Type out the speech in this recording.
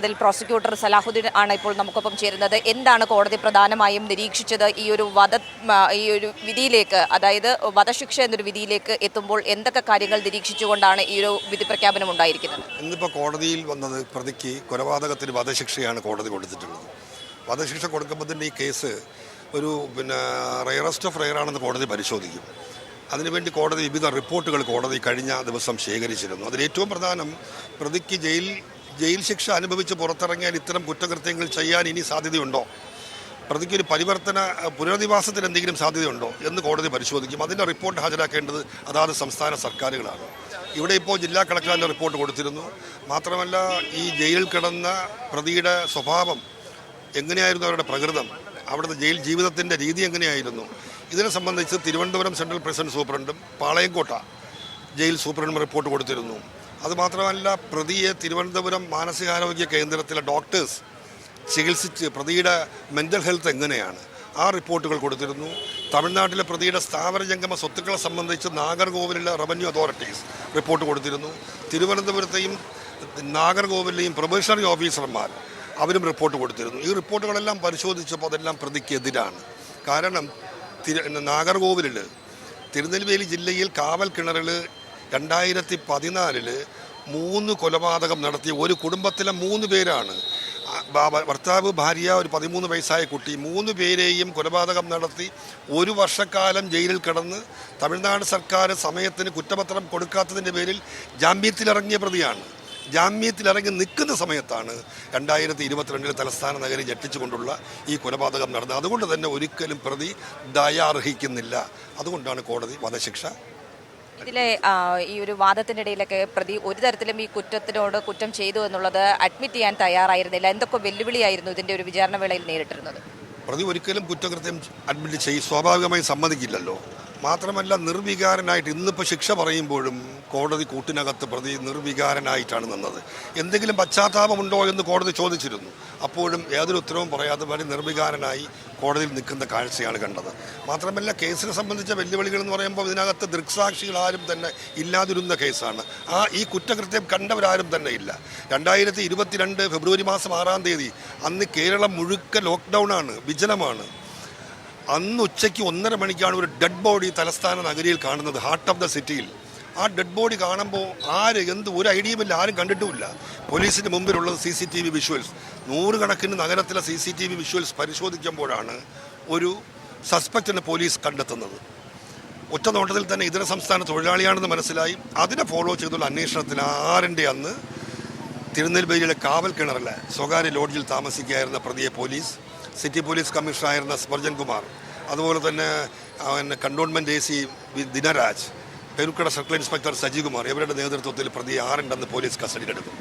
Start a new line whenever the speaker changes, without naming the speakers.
അതിൽ പ്രോസിക്യൂട്ടർ സലാഹുദ്ദീൻ ആണ് ഇപ്പോൾ നമുക്കൊപ്പം ചേരുന്നത്. എന്താണ് കോടതി പ്രധാനമായും നിരീക്ഷിച്ചത്? ഈ ഒരു വധ ഈ ഒരു വിധിയിലേക്ക് അതായത് വധശിക്ഷ എന്നൊരു വിധിയിലേക്ക് എത്തുമ്പോൾ എന്തൊക്കെ കാര്യങ്ങൾ നിരീക്ഷിച്ചുകൊണ്ടാണ് ഈ ഒരു വിധി പ്രഖ്യാപനം ഉണ്ടായിരിക്കുന്നത്?
ഇന്നിപ്പോൾ കോടതിയിൽ വന്നത് പ്രതിക്ക് കൊലപാതകത്തിന് വധശിക്ഷയാണ് കോടതി കൊടുത്തിട്ടുള്ളത്. വധശിക്ഷ കൊടുക്കുമ്പോൾ തന്നെ ഈ കേസ് ഒരു പിന്നെ റയറസ്റ്റ് ഓഫ് റയറാണെന്ന് കോടതി പരിശോധിക്കും. അതിനുവേണ്ടി കോടതി വിവിധ റിപ്പോർട്ടുകൾ കോടതി കഴിഞ്ഞ ദിവസം ശേഖരിച്ചിരുന്നു. അതിൽ ഏറ്റവും പ്രധാനം പ്രതിക്ക് ജയിൽ ജയിൽ ശിക്ഷ അനുഭവിച്ച് പുറത്തിറങ്ങിയാൽ ഇത്തരം കുറ്റകൃത്യങ്ങൾ ചെയ്യാൻ ഇനി സാധ്യതയുണ്ടോ? പ്രതിക്കൊരു പരിവർത്തന പുനരധിവാസത്തിന് എന്തെങ്കിലും സാധ്യതയുണ്ടോ എന്ന് കോടതി പരിശോധിക്കും. അതിന്റെ റിപ്പോർട്ട് ഹാജരാക്കേണ്ടത് അതാത് സംസ്ഥാന സർക്കാരുകളാണ്. ഇവിടെ ഇപ്പോൾ ജില്ലാ കളക്ടർ അതിന്റെ റിപ്പോർട്ട് കൊടുത്തിരുന്നു. മാത്രമല്ല ഈ ജയിലിൽ കിടന്ന പ്രതിയുടെ സ്വഭാവം എങ്ങനെയായിരുന്നു അവരുടെ പ്രകൃതം? അവിടുത്തെ ജയിൽ ജീവിതത്തിന്റെ രീതി എങ്ങനെയായിരുന്നു? ഇതിനെ സംബന്ധിച്ച് തിരുവനന്തപുരം സെൻട്രൽ പ്രസിഡന്റ് സൂപ്രണ്ടും പാളയംകോട്ട ജയിൽ സൂപ്രണ്ടും റിപ്പോർട്ട് കൊടുത്തിരുന്നു. അതുമാത്രമല്ല പ്രതിയെ തിരുവനന്തപുരം മാനസികാരോഗ്യ കേന്ദ്രത്തിലെ ഡോക്ടേഴ്സ് ചികിത്സിച്ച് പ്രതിയുടെ മെന്റൽ ഹെൽത്ത് എങ്ങനെയാണ്? ആ റിപ്പോർട്ടുകൾ കൊടുത്തിരുന്നു. തമിഴ്നാട്ടിലെ പ്രതിയുടെ സ്ഥാവര ജംഗമ സ്വത്തുക്കളെ സംബന്ധിച്ച് നാഗർകോവിലിലെ റവന്യൂ അതോറിറ്റീസ് റിപ്പോർട്ട് കൊടുത്തിരുന്നു. തിരുവനന്തപുരത്തെയും നാഗർകോവിലെയും പ്രൊബേഷണറി ഓഫീസർമാർ അവരും റിപ്പോർട്ട് കൊടുത്തിരുന്നു. ഈ റിപ്പോർട്ടുകളെല്ലാം പരിശോധിച്ചപ്പോൾ അതെല്ലാം പ്രതിക്കെതിരാണ്. കാരണം നാഗർകോവിലിൽ തിരുനെൽവേലി ജില്ലയിൽ കാവൽ കിണറിൽ രണ്ടായിരത്തി പതിനാലിൽ മൂന്ന് കൊലപാതകം നടത്തിയ ഒരു കുടുംബത്തിലെ മൂന്ന് പേരാണ്. ഭർത്താവ് ഭാര്യ ഒരു പതിമൂന്ന് വയസ്സായ കുട്ടി മൂന്ന് പേരെയും കൊലപാതകം നടത്തി ഒരു വർഷക്കാലം ജയിലിൽ കിടന്ന് തമിഴ്നാട് സർക്കാർ സമയത്തിന് കുറ്റപത്രം കൊടുക്കാത്തതിന്റെ പേരിൽ ജാമ്യത്തിലിറങ്ങിയ പ്രതിയാണ്. ജാമ്യത്തിലിറങ്ങി നിൽക്കുന്ന സമയത്താണ് രണ്ടായിരത്തി ഇരുപത്തിരണ്ടിൽ തലസ്ഥാന നഗരി ഞെട്ടിച്ചുകൊണ്ടുള്ള ഈ കൊലപാതകം നടന്നത്. അതുകൊണ്ട് തന്നെ ഒരിക്കലും പ്രതി ദയ അർഹിക്കുന്നില്ല അതുകൊണ്ടാണ് കോടതി വധശിക്ഷ
ഇതിലെ ഈ ഒരു വാദത്തിന്റെ ഇടയിലൊക്കെ പ്രതി ഒരു തരത്തിലും ഈ കുറ്റത്തിനോട് കുറ്റം ചെയ്തു എന്നുള്ളത് അഡ്മിറ്റ് ചെയ്യാൻ തയ്യാറായിരുന്നില്ല. എന്തൊക്കെ വെല്ലുവിളിയായിരുന്നു ഇതിന്റെ ഒരു വിചാരണ വേളയിൽ നേരിട്ടിരുന്നത്?
പ്രതി ഒരിക്കലും കുറ്റകൃത്യം അഡ്മിറ്റ് ചെയ്യും സ്വാഭാവികമായി സമ്മതിക്കില്ലല്ലോ. മാത്രമല്ല നിർവികാരനായിട്ട് ഇന്നിപ്പോൾ ശിക്ഷ പറയുമ്പോഴും കോടതി കൂട്ടിനകത്ത് പ്രതി നിർവികാരനായിട്ടാണ് നിന്നത്. എന്തെങ്കിലും പശ്ചാത്താപമുണ്ടോ എന്ന് കോടതി ചോദിച്ചിരുന്നു. അപ്പോഴും യാതൊരു ഉത്തരവും പറയാതെ വളരെ നിർവികാരനായി കോടതിയിൽ നിൽക്കുന്ന കാഴ്ചയാണ് കണ്ടത്. മാത്രമല്ല കേസിനെ സംബന്ധിച്ച വെല്ലുവിളികൾ എന്ന് പറയുമ്പോൾ ഇതിനകത്ത് ദൃക്സാക്ഷികൾ ആരും തന്നെ ഇല്ലാതിരുന്ന കേസാണ്. ആ ഈ കുറ്റകൃത്യം കണ്ടവരാരും തന്നെ ഇല്ല. രണ്ടായിരത്തി ഇരുപത്തിരണ്ട് ഫെബ്രുവരി മാസം ആറാം തീയതി അന്ന് കേരളം മുഴുക്ക ലോക്ക്ഡൗൺ ആണ് വിജനമാണ്. അന്ന് ഉച്ചയ്ക്ക് ഒന്നര മണിക്കാണ് ഒരു ഡെഡ് ബോഡി തലസ്ഥാന നഗരിയിൽ കാണുന്നത് ഹാർട്ട് ഓഫ് ദ സിറ്റിയിൽ ആ ഡെഡ് ബോഡി കാണുമ്പോൾ ആര് എന്ത് ഒരു ഐഡിയുമില്ല ആരും കണ്ടിട്ടുമില്ല. പോലീസിന്റെ മുമ്പിലുള്ളത് C C T V visuals നൂറുകണക്കിന് നഗരത്തിലെ C C T V visuals പരിശോധിക്കുമ്പോഴാണ് ഒരു സസ്പെക്റ്റിനെ പോലീസ് കണ്ടെത്തുന്നത്. ഒറ്റ നോട്ടത്തിൽ തന്നെ ഇതര സംസ്ഥാന തൊഴിലാളിയാണെന്ന് മനസ്സിലായി. അതിനെ ഫോളോ ചെയ്തുള്ള അന്വേഷണത്തിൽ ആറിന്റെ അന്ന് തിരുനെൽവേലിയിലെ കാവൽ കിണറിലെ സ്വകാര്യ ലോഡ്ജിൽ താമസിക്കുകയായിരുന്ന പ്രതിയെ പോലീസ് സിറ്റി പോലീസ് കമ്മീഷണറായിരുന്ന സ്പർജൻ കുമാർ. അതുപോലെ തന്നെ cantonment A C Dinaraj Peroorkada circle inspector Sajikumar ഇവരുടെ നേതൃത്വത്തിൽ പ്രതി ആറുണ്ടെന്ന് പോലീസ് കസ്റ്റഡിയിലെടുക്കും.